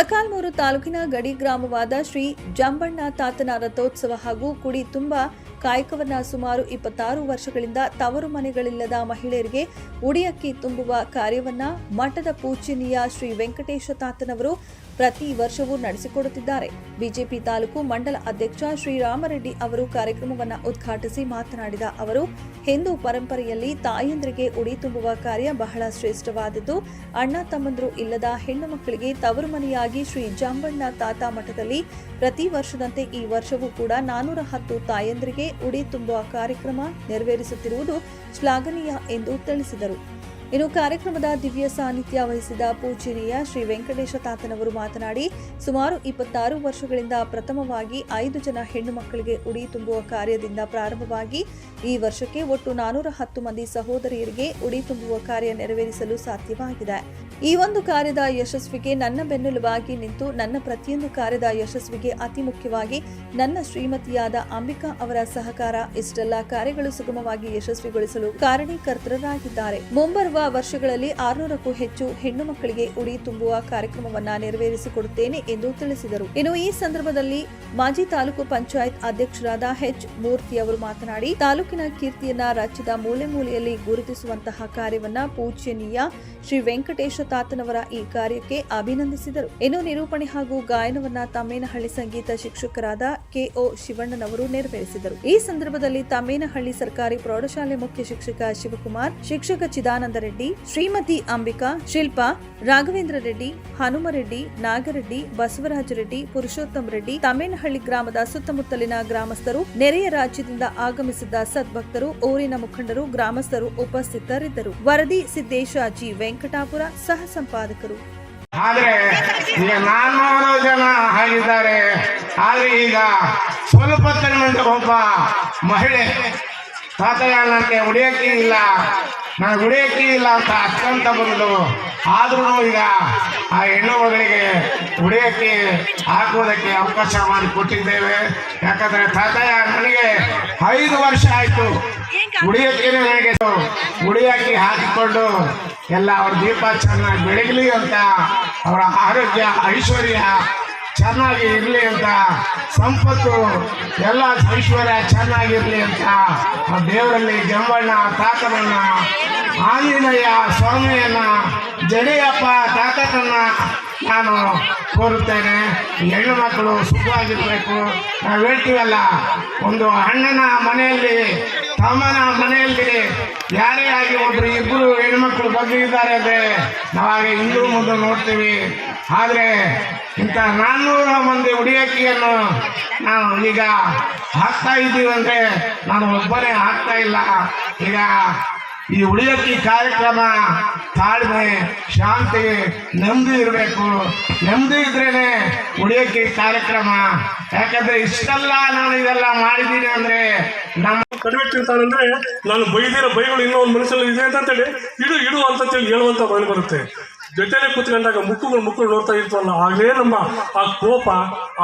ಮೊಳಕಾಲ್ಮೂರು ತಾಲೂಕಿನ ಗಡಿ ಗ್ರಾಮವಾದ ಶ್ರೀ ಜಾಂಬಣ್ಣ ತಾತನ ರಥೋತ್ಸವ ಹಾಗೂ ಕುಡಿ ತುಂಬ ಕಾಯಕವನ್ನ ಸುಮಾರು ಇಪ್ಪತ್ತಾರು ವರ್ಷಗಳಿಂದ ತವರು ಮನೆಗಳಿಲ್ಲದ ಮಹಿಳೆಯರಿಗೆ ಉಡಿಯಕ್ಕಿ ತುಂಬುವ ಕಾರ್ಯವನ್ನ ಮಠದ ಪೂಜನೀಯ ಶ್ರೀ ವೆಂಕಟೇಶ ತಾತನವರು ಪ್ರತಿ ವರ್ಷವೂ ನಡೆಸಿಕೊಡುತ್ತಿದ್ದಾರೆ. ಬಿಜೆಪಿ ತಾಲೂಕು ಮಂಡಲ ಅಧ್ಯಕ್ಷ ಶ್ರೀರಾಮರೆಡ್ಡಿ ಅವರು ಕಾರ್ಯಕ್ರಮವನ್ನು ಉದ್ಘಾಟಿಸಿ ಮಾತನಾಡಿದ ಅವರು, ಹಿಂದೂ ಪರಂಪರೆಯಲ್ಲಿ ತಾಯಂದ್ರಿಗೆ ಉಡಿ ತುಂಬುವ ಕಾರ್ಯ ಬಹಳ ಶ್ರೇಷ್ಠವಾದದ್ದು. ಅಣ್ಣ ತಮ್ಮಂದರು ಇಲ್ಲದ ಹೆಣ್ಣು ಮಕ್ಕಳಿಗೆ ತವರು ಮನೆಯಾಗಿ ಶ್ರೀ ಜಾಂಬಣ್ಣ ತಾತ ಮಠದಲ್ಲಿ ಪ್ರತಿ ವರ್ಷದಂತೆ ಈ ವರ್ಷವೂ ಕೂಡ ನಾನೂರ ಹತ್ತು ತಾಯಂದ್ರಿಗೆ ಉಡಿ ತುಂಬುವ ಕಾರ್ಯಕ್ರಮ ನೆರವೇರಿಸುತ್ತಿರುವುದು ಶ್ಲಾಘನೀಯ ಎಂದು ತಿಳಿಸಿದರು. ಇನ್ನು ಕಾರ್ಯಕ್ರಮದ ದಿವ್ಯ ಸಾನ್ನಿಧ್ಯ ವಹಿಸಿದ ಪೂಜನೀಯ ಶ್ರೀ ವೆಂಕಟೇಶ ತಾತನವರು ಮಾತನಾಡಿ, ಸುಮಾರು ಇಪ್ಪತ್ತಾರು ವರ್ಷಗಳಿಂದ ಪ್ರಥಮವಾಗಿ ಐದು ಜನ ಹೆಣ್ಣು ಮಕ್ಕಳಿಗೆ ಉಡಿ ತುಂಬುವ ಕಾರ್ಯದಿಂದ ಪ್ರಾರಂಭವಾಗಿ, ಈ ವರ್ಷಕ್ಕೆ ಒಟ್ಟು ನಾನೂರ ಹತ್ತು ಮಂದಿ ಸಹೋದರಿಯರಿಗೆ ಉಡಿ ತುಂಬುವ ಕಾರ್ಯ ನೆರವೇರಿಸಲು ಸಾಧ್ಯವಾಗಿದೆ. ಈ ಒಂದು ಕಾರ್ಯದ ಯಶಸ್ವಿಗೆ ನನ್ನ ಬೆನ್ನೆಲುಬಾಗಿ ನಿಂತು, ನನ್ನ ಪ್ರತಿಯೊಂದು ಕಾರ್ಯದ ಯಶಸ್ವಿಗೆ ಅತಿ ಮುಖ್ಯವಾಗಿ ನನ್ನ ಶ್ರೀಮತಿಯಾದ ಅಂಬಿಕಾ ಅವರ ಸಹಕಾರ, ಇಷ್ಟೆಲ್ಲ ಕಾರ್ಯಗಳು ಸುಗಮವಾಗಿ ಯಶಸ್ವಿಗೊಳಿಸಲು ಕಾರಣೀಕರ್ತರಾಗಿದ್ದಾರೆ. ಮುಂಬರುವ ವರ್ಷಗಳಲ್ಲಿ ಆರುನೂರಕ್ಕೂ ಹೆಚ್ಚು ಹೆಣ್ಣು ಮಕ್ಕಳಿಗೆ ಉಡಿ ತುಂಬುವ ಕಾರ್ಯಕ್ರಮವನ್ನ ನೆರವೇರಿಸಿಕೊಡುತ್ತೇನೆ ಎಂದು ತಿಳಿಸಿದರು. ಇನ್ನು ಈ ಸಂದರ್ಭದಲ್ಲಿ ಮಾಜಿ ತಾಲೂಕು ಪಂಚಾಯತ್ ಅಧ್ಯಕ್ಷರಾದ ಹೆಚ್ ಮೂರ್ತಿ ಅವರು ಮಾತನಾಡಿ, ತಾಲೂಕಿನ ಕೀರ್ತಿಯನ್ನ ರಾಜ್ಯದ ಮೂಲೆ ಮೂಲೆಯಲ್ಲಿ ಗುರುತಿಸುವಂತಹ ಕಾರ್ಯವನ್ನ ಪೂಜ್ಯನೀಯ ಶ್ರೀ ವೆಂಕಟೇಶ ತಾತನವರ ಈ ಕಾರ್ಯಕ್ಕೆ ಅಭಿನಂದಿಸಿದರು. ಇನ್ನು ನಿರೂಪಣೆ ಹಾಗೂ ಗಾಯನವನ್ನ ತಮ್ಮೇನಹಳ್ಳಿ ಸಂಗೀತ ಶಿಕ್ಷಕರಾದ ಕೆಒ ಶಿವಣ್ಣನವರು ನೆರವೇರಿಸಿದರು. ಈ ಸಂದರ್ಭದಲ್ಲಿ ತಮ್ಮೇನಹಳ್ಳಿ ಸರ್ಕಾರಿ ಪ್ರೌಢಶಾಲೆ ಮುಖ್ಯ ಶಿಕ್ಷಕ ಶಿವಕುಮಾರ್, ಶಿಕ್ಷಕ ಚಿದಾನಂದ ರೆಡ್ಡಿ, ಶ್ರೀಮತಿ ಅಂಬಿಕಾ, ಶಿಲ್ಪಾ, ರಾಘವೇಂದ್ರ ರೆಡ್ಡಿ ಹನುಮರೆಡ್ಡಿ ನಾಗರೆಡ್ಡಿ, ಬಸವರಾಜ ರೆಡ್ಡಿ, ಪುರುಷೋತ್ತಮ ರೆಡ್ಡಿ, ತಮ್ಮೇನಹಳ್ಳಿ ಗ್ರಾಮದ ಸುತ್ತಮುತ್ತಲಿನ ಗ್ರಾಮಸ್ಥರು, ನೆರೆಯ ರಾಜ್ಯದಿಂದ ಆಗಮಿಸಿದ್ದ ಸದ್ಭಕ್ತರು, ಊರಿನ ಮುಖಂಡರು, ಗ್ರಾಮಸ್ಥರು ಉಪಸ್ಥಿತರಿದ್ದರು. ವರದಿ ಸಿದ್ದೇಶ ಜಿ. ವೆಂಕಟಾಪುರ, ಸಹ ಸಂಪಾದಕರು. ಆದ್ರೆ ಈಗ ನಾನ್ನೂರು ಜನ ಆಗಿದ್ದಾರೆ. ಆದ್ರೆ ಈಗ ಸ್ವಲ್ಪ ತನ್ಮಂತ ಒಬ್ಬ ಮಹಿಳೆ ತಾತಯ್ಯ ನನಗೆ ಉಡಿಯಕ್ಕೆ ಇಲ್ಲ. ನನಗೆ ಉಡಿಯಕ್ಕೆ ಇಲ್ಲ ಅಂತ ಅಕ್ಕಂತ ಬಂದು ಆದ್ರೂ ಈಗ ಆ ಹೆಣ್ಣು ಮಗಳಿಗೆ ಉಡಿಯಕ್ಕೆ ಹಾಕುವುದಕ್ಕೆ ಅವಕಾಶ ಮಾಡಿ ಕೊಟ್ಟಿದ್ದೇವೆ. ಯಾಕಂದ್ರೆ ತಾತಯ್ಯ ನನಗೆ ಐದು ವರ್ಷ ಆಯ್ತು. ಉಡಿಯಕ್ಕೆ ನನಗೆ ಉಡಿಯಾಕಿ ಹಾಕಿಕೊಂಡು ಎಲ್ಲ ಅವ್ರ ದೀಪ ಚೆನ್ನಾಗಿ ಬೆಳಗಲಿ ಅಂತ, ಅವರ ಆರೋಗ್ಯ, ಐಶ್ವರ್ಯ ಚೆನ್ನಾಗಿ ಇರಲಿ ಅಂತ, ಸಂಪತ್ತು, ಎಲ್ಲ ಐಶ್ವರ್ಯ ಚೆನ್ನಾಗಿರಲಿ ಅಂತ ಆ ದೇವರಲ್ಲಿ ಜಂಬಣ್ಣ, ತಾತನನ್ನ, ಆಂಜನೇಯ, ಸ್ವಾಮಿಯನ್ನ, ಜಡಿಯಪ್ಪ ತಾತನನ್ನ ನಾನು ಕೋರುತ್ತೇನೆ. ಹೆಣ್ಣು ಮಕ್ಕಳು ಸುಖವಾಗಿರ್ಬೇಕು. ನಾವು ಹೇಳ್ತೀವಲ್ಲ, ಒಂದು ಅಣ್ಣನ ಮನೆಯಲ್ಲಿ, ತಮ್ಮನ ಮನೆಯಲ್ಲಿ ಯಾರೇ ಆಗಿ ಒಬ್ರು ಇಬ್ಬರು ಹೆಣ್ಮಕ್ಳು ಬಂದಿದ್ದಾರೆ ಅಂದರೆ ನಾವಾಗ ಹಿಂದೂ ಮುಂದೆ ನೋಡ್ತೀವಿ. ಆದರೆ ಇಂಥ ನಾನ್ನೂರ ಮಂದಿ ಉಡಿಯಕ್ಕಿಯನ್ನು ನಾವು ಈಗ ಹಾಕ್ತಾ ಇದ್ದೀವಿ ಅಂದರೆ ನಾನು ಒಬ್ಬನೇ ಹಾಕ್ತಾ ಇಲ್ಲ. ಈಗ ಈ ಉಳಿಯಕ್ಕಿ ಕಾರ್ಯಕ್ರಮ ತಾಳ್ಮೆ ಶಾಂತಿ ನೆಮ್ಮದಿ ಇರಬೇಕು. ನೆಮ್ಮದಿ ಇದ್ರೇನೆ ಉಳಿಯೋಕೆ ಕಾರ್ಯಕ್ರಮ. ಯಾಕಂದ್ರೆ ಇಷ್ಟೆಲ್ಲ ನಾನು ಇದೆಲ್ಲ ಮಾಡಿದ್ದೀನಿ ಅಂದ್ರೆ ನಮ್ಮ ಕಡಿಮೆ ತಿಂತಾನಂದ್ರೆ ನಾನು ಬೈದಿರೋ ಬೈಗಳು ಇನ್ನೂ ಒಂದು ಮನಸ್ಸಲ್ಲಿ ಇದೆ ಅಂತೇಳಿ ಇಡು ಇಡು ಅಂತೇಳಿ ಹೇಳುವಂತ ಮನೆ ಬರುತ್ತೆ. ಜೊತೆಲೆ ಕೂತ್ಕೊಂಡಾಗ ಮುಕ್ಕುಗಳು ಮುಕ್ಕುಗಳು ನೋಡ್ತಾ ಇರ್ತವಲ್ಲ, ಆಗಲೇ ನಮ್ಮ ಆ ಕೋಪ,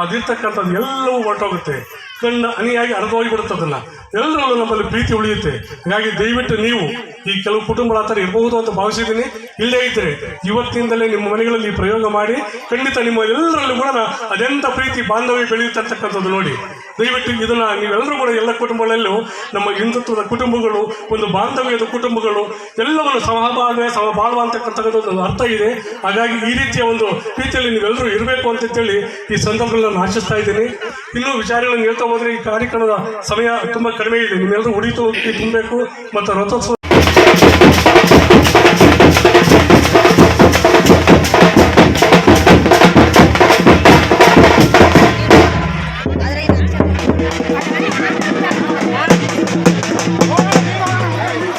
ಅದಿರ್ತಕ್ಕಂಥದ್ದು ಎಲ್ಲವೂ ಹೊರಟೋಗುತ್ತೆ. ಕಣ್ಣು ಅನಿಯಾಗಿ ಅರ್ಧವಾಗಿ ಅದನ್ನ. ಎಲ್ಲರಲ್ಲೂ ನಮ್ಮಲ್ಲಿ ಪ್ರೀತಿ ಉಳಿಯುತ್ತೆ. ಹಾಗಾಗಿ ದಯವಿಟ್ಟು ನೀವು ಈ ಕೆಲವು ಕುಟುಂಬಗಳ ಹತ್ರ ಇರಬಹುದು ಅಂತ ಭಾವಿಸಿದ್ದೀನಿ. ಇಲ್ಲೇ ಇದ್ದರೆ ಇವತ್ತಿನಿಂದಲೇ ನಿಮ್ಮ ಮನೆಗಳಲ್ಲಿ ಪ್ರಯೋಗ ಮಾಡಿ, ಖಂಡಿತ ನಿಮ್ಮ ಎಲ್ಲರಲ್ಲೂ ಕೂಡ ಅದೆಂಥ ಪ್ರೀತಿ ಬಾಂಧವ್ಯ ಬೆಳೆಯುತ್ತಿರ್ತಕ್ಕಂಥದ್ದು ನೋಡಿ. ದಯವಿಟ್ಟು ಇದನ್ನ ನೀವೆಲ್ಲರೂ ಕೂಡ ಎಲ್ಲ ಕುಟುಂಬಗಳಲ್ಲೂ, ನಮ್ಮ ಹಿಂದುತ್ವದ ಕುಟುಂಬಗಳು, ಒಂದು ಬಾಂಧವ್ಯದ ಕುಟುಂಬಗಳು, ಎಲ್ಲವನ್ನು ಸಮಭಾಗ, ಸಮಬಾಳ್ವ ಅಂತಕ್ಕಂಥದ್ದು ಒಂದು ಅರ್ಥ ಇದೆ. ಹಾಗಾಗಿ ಈ ರೀತಿಯ ಒಂದು ಪ್ರೀತಿಯಲ್ಲಿ ನೀವೆಲ್ಲರೂ ಇರಬೇಕು ಅಂತೇಳಿ ಈ ಸಂದರ್ಭದಲ್ಲಿ ನಾನು ಆಶಿಸ್ತಾ ಇದ್ದೀನಿ. ಇನ್ನೂ ವಿಚಾರಗಳನ್ನು ಹೇಳ್ತಾ ಹೋದ್ರೆ ಈ ಕಾರ್ಯಕ್ರಮದ ಸಮಯ ತುಂಬಾ ಕಡಿಮೆ ಇದೆ. ನಿಮ್ಮೆಲ್ಲರೂ ಉಳಿತು ತುಂಬಬೇಕು ಮತ್ತು ರಥೋತ್ಸವ